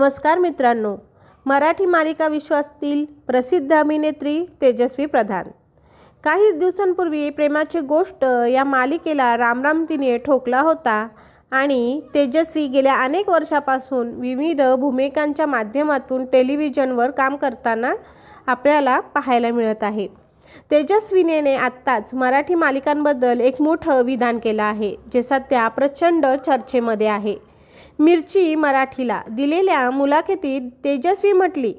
नमस्कार मित्रांनो. मराठी मालिका विश्वातील प्रसिद्ध अभिनेत्री तेजस्वी प्रधान. काही दिवसांपूर्वी प्रेमाची गोष्ट या मालिकेला रामराम तिने ठोकला होता आणि तेजस्वी गेल्या अनेक वर्षापासून विविध भूमिकांच्या माध्यमातून टेलिव्हिजनवर काम करताना आपल्याला पाहायला मिळत आहे. तेजस्विनीने आत्ताच मराठी मालिकांबद्दल एक मोठं विधान केलं आहे जे सध्या प्रचंड चर्चेमध्ये आहे. मिरची मराठीला दिलेल्या मुलाखतीत तेजस्वी म्हटली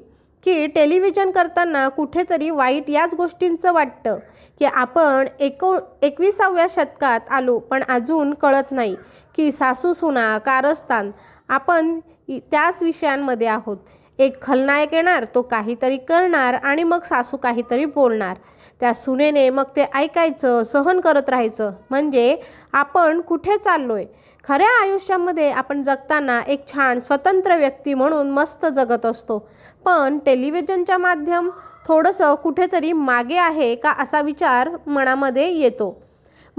की टेलिव्हिजन करताना कुठेतरी वाईट याच गोष्टींचं वाटतं की आपण एको एकविसाव्या शतकात आलो पण अजून कळत नाही की सासू सुना कारस्थान आपण त्याच विषयांमध्ये आहोत. एक खलनायक येणार तो काहीतरी करणार आणि मग सासू काहीतरी बोलणार. त्या सुनेने मग ते ऐकायचं सहन करत राहायचं. म्हणजे आपण कुठे चाललोय? खऱ्या आयुष्यामध्ये आपण जगताना एक छान स्वतंत्र व्यक्ती म्हणून मस्त जगत असतो. पण टेलिव्हिजनच्या माध्यम थोडंसं कुठेतरी मागे आहे का असा विचार मनामध्ये येतो.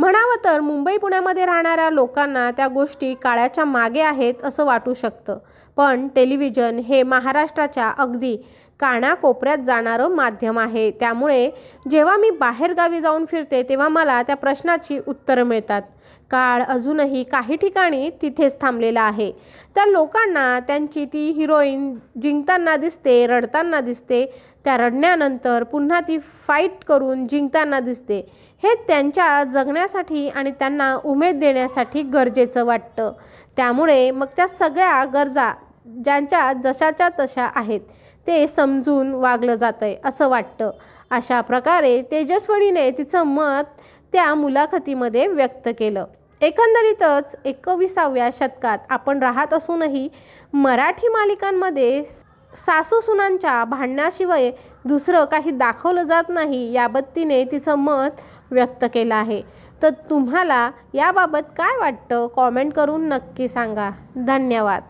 म्हणावं तर मुंबई पुण्यामध्ये राहणाऱ्या लोकांना त्या गोष्टी काळाच्या मागे आहेत असं वाटू शकतं. पण टेलिव्हिजन हे महाराष्ट्राच्या अगदी कानाकोपऱ्यात जाणारं माध्यम आहे. त्यामुळे जेव्हा मी बाहेरगावी जाऊन फिरते तेव्हा मला त्या प्रश्नाची उत्तरं मिळतात. काळ अजूनही काही ठिकाणी तिथेच थांबलेला आहे. त्या लोकांना त्यांची ती हिरोईन जिंकताना दिसते रडताना दिसते त्या रडण्यानंतर पुन्हा ती फाईट करून जिंकताना दिसते. हे त्यांच्या जगण्यासाठी आणि त्यांना उमेद देण्यासाठी गरजेचं वाटतं. त्यामुळे मग त्या सगळ्या गरजा ज्यांच्या जशाच्या तशा आहेत ते समजून वागलं जातं आहे असं वाटतं. अशा प्रकारे तेजस्वणीने तिचं मत त्या मुलाखतीमध्ये व्यक्त केलं. एकंदरीतच एकविसाव्या शतकात आपण राहत असूनही मराठी मालिकांमध्ये सासू सुनांच्या भांडणाशिवाय दुसरं काही दाखवलं जात नाही याबत्तीने तिने तिचं मत व्यक्त केलं आहे. तर तुम्हाला याबाबत काय वाटतं? कॉमेंट करून नक्की सांगा. धन्यवाद.